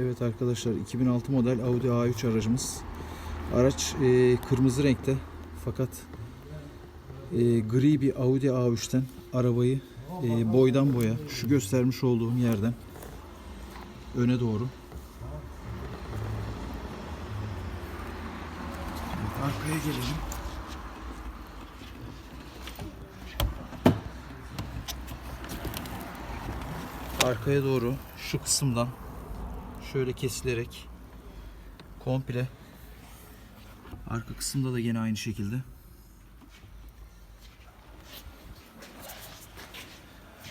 Evet arkadaşlar 2006 model Audi A3 aracımız. Araç e, kırmızı renkte fakat e, gri bir Audi A3'ten arabayı e, boydan boya şu göstermiş olduğum yerden öne doğru arkaya gelelim. Arkaya doğru şu kısımdan şöyle kesilerek komple arka kısımda da yine aynı şekilde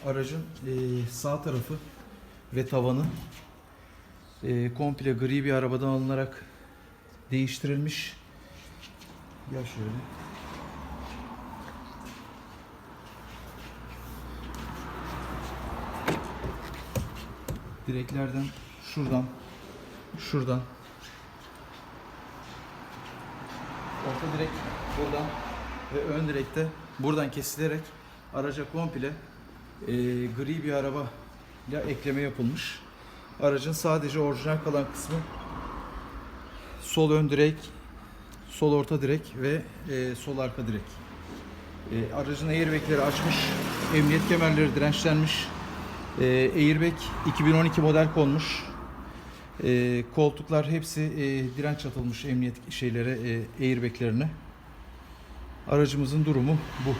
aracın e, sağ tarafı ve tavanı e, komple gri bir arabadan alınarak değiştirilmiş. Gel şöyle. Direklerden şuradan şuradan orta direk buradan ve ön direkte buradan kesilerek araca komple e, gri bir araba ile ekleme yapılmış. Aracın sadece orijinal kalan kısmı sol ön direk, sol orta direk ve e, sol arka direk. E, aracın airbagleri açmış, emniyet kemerleri dirençlenmiş. E, airbag 2012 model konmuş. E, koltuklar hepsi e, direnç atılmış emniyet şeylere, e, airbaglerine. Aracımızın durumu bu.